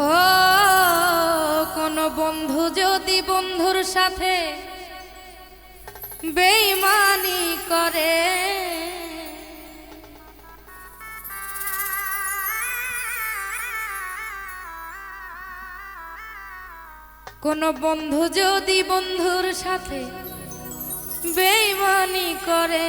ও, কোনো বন্ধু যদি বন্ধুর সাথে বেইমানি করে? কোনো বন্ধু যদি বন্ধুর সাথে বেইমানি করে?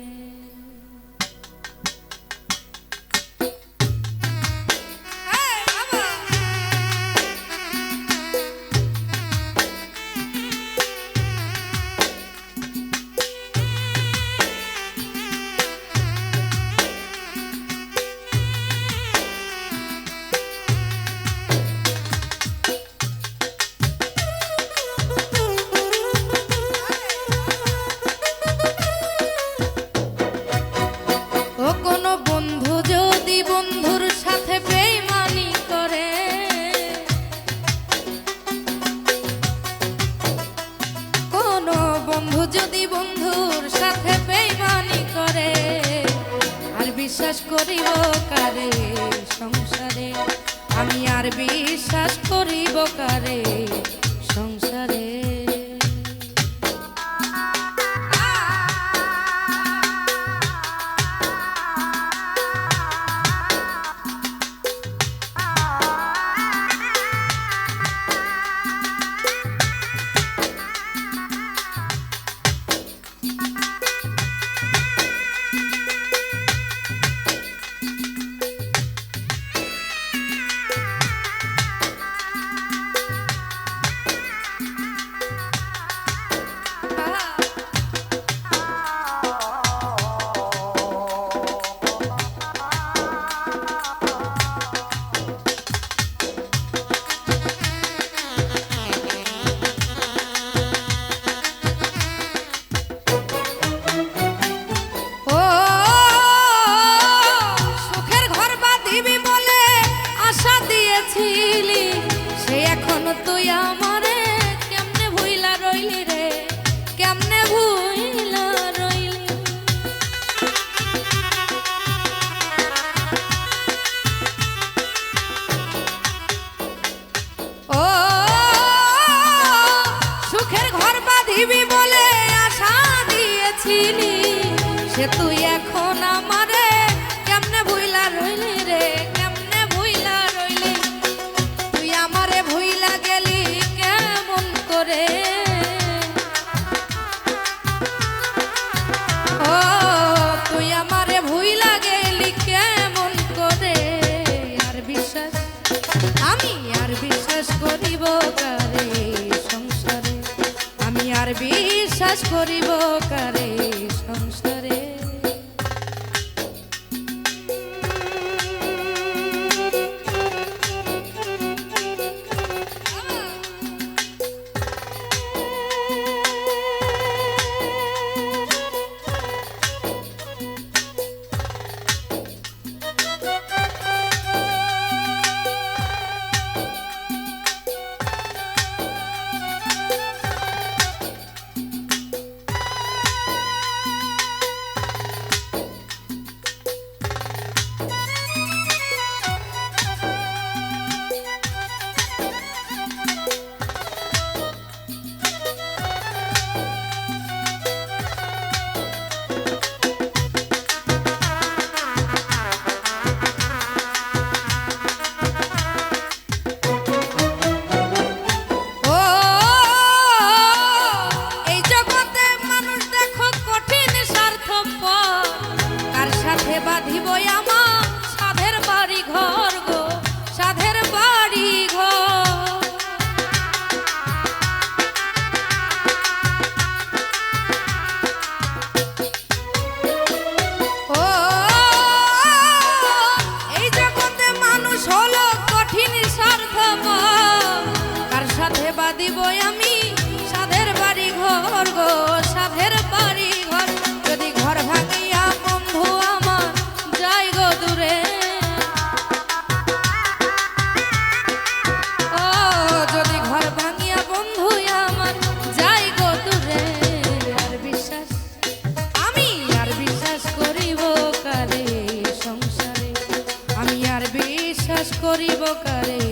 আর বিশ্বাস করিব কারে? তুই কেমনে রে? কেমনে ও সুখের ঘর বলে আশা দিয়েছিলি সে তুই এখন আমারে বিশ্বাস করিব কারে? সংসারে আমি আর বিশ্বাস করিব কারে?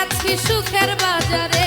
আছি সুখের বাজারে।